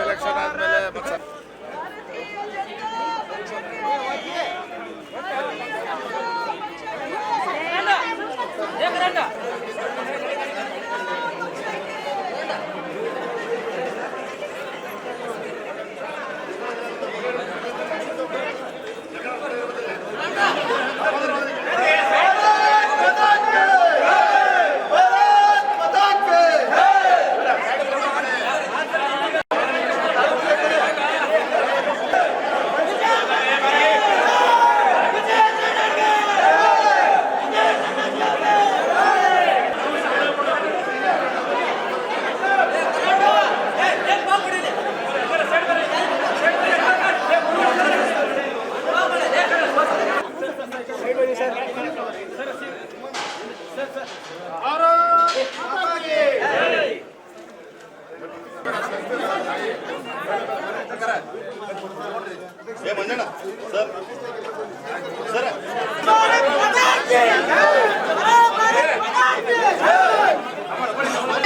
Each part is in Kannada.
ಎಲೆಕ್ಷನ್ ಆದ್ಮೇಲೆ ಮಂಜಣ್ಣ ಸರ್ ಸರ್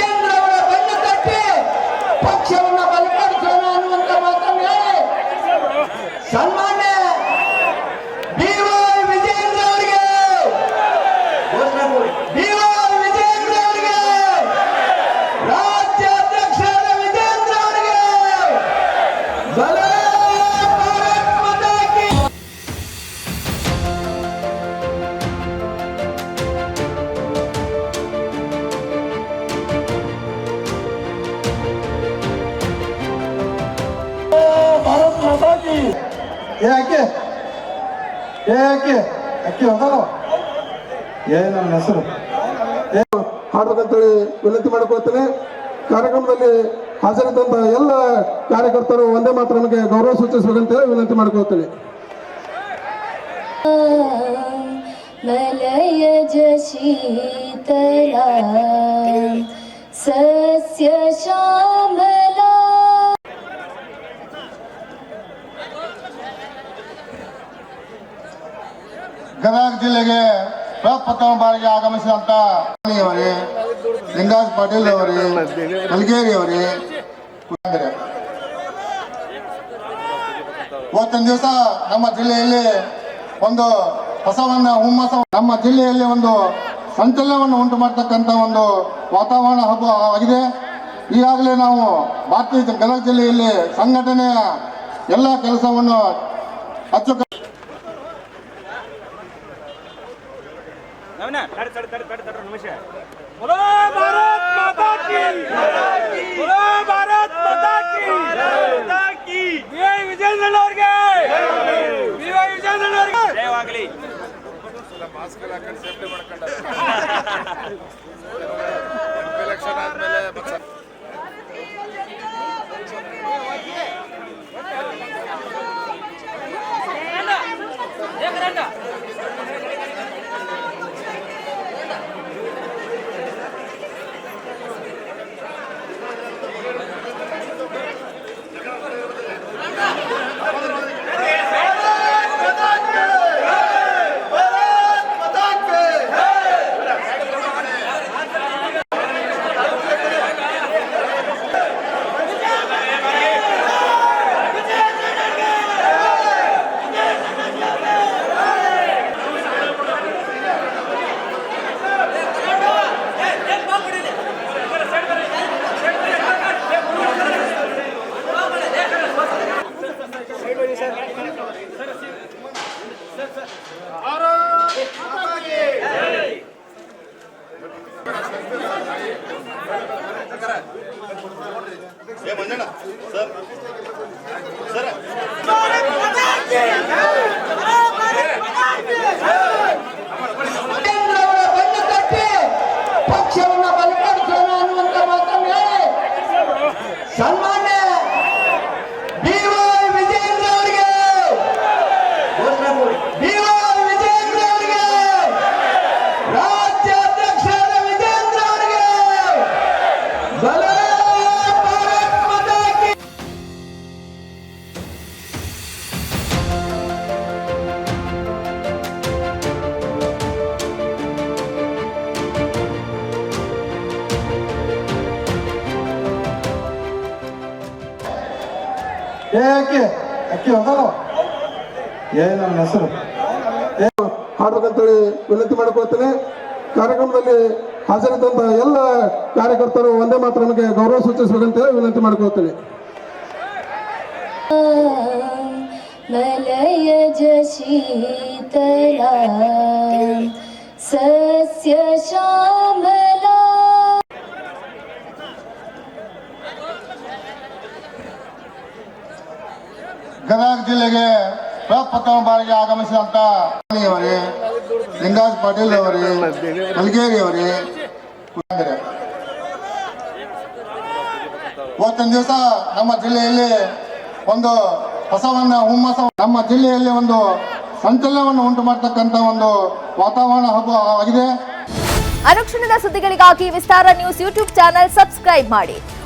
ಕೇಂದ್ರಗಳ ಬೆನ್ನು ತಟ್ಟಿ ಪಕ್ಷವನ್ನ ಬಲಪಡಿಸೋಣ ಅನ್ನುವಂತ ಮಾತನ್ನು ಹೇಳಿ ಯಾಕೆ? ಯಾಕೆ? ಏ ಅಕ್ಕಿ ಅಕ್ಕಿ ಹೋಗಲ್ಲ ಏ, ನನ್ನ ಹೆಸರು. ವಿನಂತಿ ಮಾಡ್ಕೊಳ್ತೇನೆ. ಕಾರ್ಯಕ್ರಮದಲ್ಲಿ ಹಾಜರಿದ್ದಂತ ಎಲ್ಲ ಕಾರ್ಯಕರ್ತರು ಒಂದೇ ಮಾತ್ರ ನಮಗೆ ಗೌರವ ಸೂಚಿಸಬೇಕಂತೇಳಿ ವಿನಂತಿ ಮಾಡ್ಕೊಳ್ತೇನೆ. ಮಲಯ ಜೀತಲಾ ಗದಗ ಜಿಲ್ಲೆಗೆ ಪ್ರಥಮ ಬಾರಿಗೆ ಆಗಮಿಸಿದಂತ ಅವರೇ ಲಿಂಗಾಜ್ ಪಾಟೀಲ್ ಅವರೇ ಕಲ್ಗೇರಿ ಅವರೇ. ಇವತ್ತಿನ ದಿವಸ ನಮ್ಮ ಜಿಲ್ಲೆಯಲ್ಲಿ ಒಂದು ಹೊಸವನ್ನ ಹುಮ್ಮಸ, ನಮ್ಮ ಜಿಲ್ಲೆಯಲ್ಲಿ ಒಂದು ಸಂಚಲನವನ್ನು ಉಂಟು ಮಾಡತಕ್ಕಂತ ಒಂದು ವಾತಾವರಣ ಹಬ್ಬ ಆಗಿದೆ ಈಗಾಗಲೇ ನಾವು ಭಾರತೀಯ ಗದಗ ಜಿಲ್ಲೆಯಲ್ಲಿ ಸಂಘಟನೆಯ ಎಲ್ಲ ಕೆಲಸವನ್ನು ಅಚ್ಚುಕ बोलो भारत माता की बोलो भारत माता की ಮಾತಾ ಕೀ ವಿ ವೈ ವಿಜೇಂದ್ರ ಅವ್ರಿಗೆ ವಿ ವೈ ವಿಜೇಂದ್ರ ಅವ್ರಿಗೆ ಜಯವಾಗಲಿ ಮಾಸ್ಕ್ ಎಲ್ಲ ಹಾಕೊಂಡು ಸೇಫ್ಟಿ ಮಾಡ್ಕೊಂಡು ఏమన్నా సార్ సరే పక్షం ಏ ಅಕ್ಕಿ ಅಕ್ಕಿ ಹೋಗಲ್ಲ? ಏ ನನ್ನ ಹೆಸರು? ಏ ವಿನಂತಿ ಮಾಡ್ಕೋತೇನೆ ಕಾರ್ಯಕ್ರಮದಲ್ಲಿ ಹಾಜರಿದ್ದಂತ ಎಲ್ಲ ಕಾರ್ಯಕರ್ತರು ಒಂದೇ ಮಾತ್ರ ನಮಗೆ ಗೌರವ ಸೂಚಿಸಬೇಕಂತ ಹೇಳಿ ವಿನಂತಿ ಮಾಡ್ಕೋತೇನೆ ಮಲಯಜ ಶೀತಲ ಸಸ್ಯ ಶಾಮ ಗದಗ ಜಿಲ್ಲೆಗೆ ಪ್ರಥಮ ಬಾರಿಗೆ ಆಗಮಿಸಿದಂತ ವಿಂಗಾಜ್ ಪಾಟೀಲ್ ಅವರೇ, ಮಲ್ಗೇರಿ ಅವರೇ ಇವತ್ತಿನ ದಿವಸ ನಮ್ಮ ಜಿಲ್ಲೆಯಲ್ಲಿ ಒಂದು ಹೊಸವನ್ನ ಹುಮ್ಮಸ, ನಮ್ಮ ಜಿಲ್ಲೆಯಲ್ಲಿ ಒಂದು ಸಂಚಲನವನ್ನು ಉಂಟು ಮಾಡತಕ್ಕಂತ ಒಂದು ವಾತಾವರಣ ಹಬ್ಬ ಆಗಿದೆ. ಅನುಕ್ಷಣದ ಸುದ್ದಿಗಳಿಗಾಗಿ Vistara news YouTube channel subscribe ಮಾಡಿ.